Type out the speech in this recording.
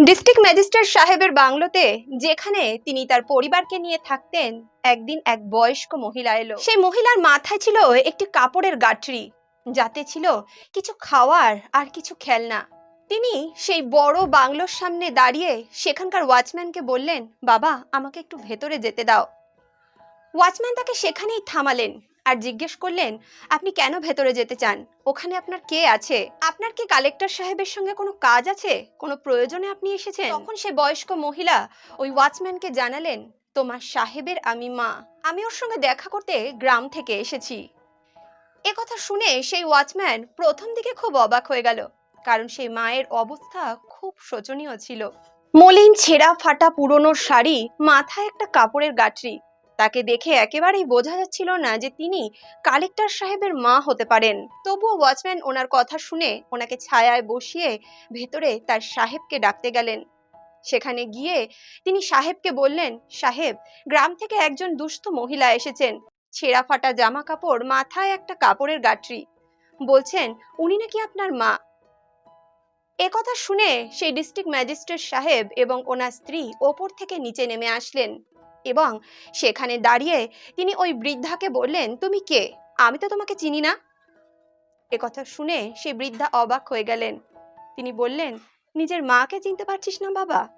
District magistrate সাহেবের বাংলোতে, যেখানে তিনি তার পরিবারকে নিয়ে থাকতেন, একদিন এক বয়স্ক মহিলা এলো। সেই মহিলার মাথায় ছিল একটি কাপড়ের গাঁটরি যাতে ছিল কিছু খাওয়ার আর কিছু খেলনা। তিনি সেই বড় বাংলোর সামনে দাঁড়িয়ে সেখানকার ওয়াচম্যানকে বললেন, বাবা, আমাকে একটু ভেতরে যেতে দাও। ওয়াচম্যান তাকে সেখানেই থামালেন। আর জিজ্ঞেস করলেন, আপনি কেন ভেতরে যেতে চান? ওখানে আপনার কে আছে? আপনার কি কালেক্টর সাহেবের সঙ্গে কোনো কাজ আছে? কোনো প্রয়োজনে আপনি এসেছেন? তখন সে বয়স্ক মহিলা ওই ওয়াচম্যানকে জানালেন, তোমার সাহেবের আমি মা। আমি ওর সঙ্গে দেখা করতে গ্রাম থেকে এসেছি। এ কথা শুনে সেই ওয়াচম্যান প্রথম দিকে খুব অবাক হয়ে গেল, কারণ সেই মায়ের অবস্থা খুব শোচনীয় ছিল। মলিন ছেঁড়া ফাটা পুরনো শাড়ি, মাথায় একটা কাপড়ের গাঁটরি তাকে দেখে একেবারেই বোঝা যাচ্ছিল না যে তিনি কালেক্টর সাহেবের মা হতে পারেন। তবুও ওয়াচম্যান ওনার কথা শুনে ওনাকে ছায়ায় বসিয়ে ভেতরে তার সাহেবকে ডাকতে গেলেন। সেখানে গিয়ে তিনি সাহেবকে বললেন, সাহেব, গ্রাম থেকে একজন দুস্থ মহিলা এসেছেন। ছেঁড়া ফাটা জামা কাপড়, মাথায় একটা কাপড়ের গাঁটরি। বলছেন, উনি নাকি আপনার মা? কথা শুনে সেই ডিস্ট্রিক্ট ম্যাজিস্ট্রেট সাহেব এবং ওনার স্ত্রী ওপর থেকে নিচে নেমে আসলেন। এবং সেখানে দাঁড়িয়ে তিনি ওই বৃদ্ধাকে বললেন, তুমি কে? আমি তো তোমাকে চিনি না? এ কথা শুনে সেই বৃদ্ধা অবাক হয়ে গেলেন। তিনি বললেন, নিজের মাকে চিনতে পারছিস না বাবা?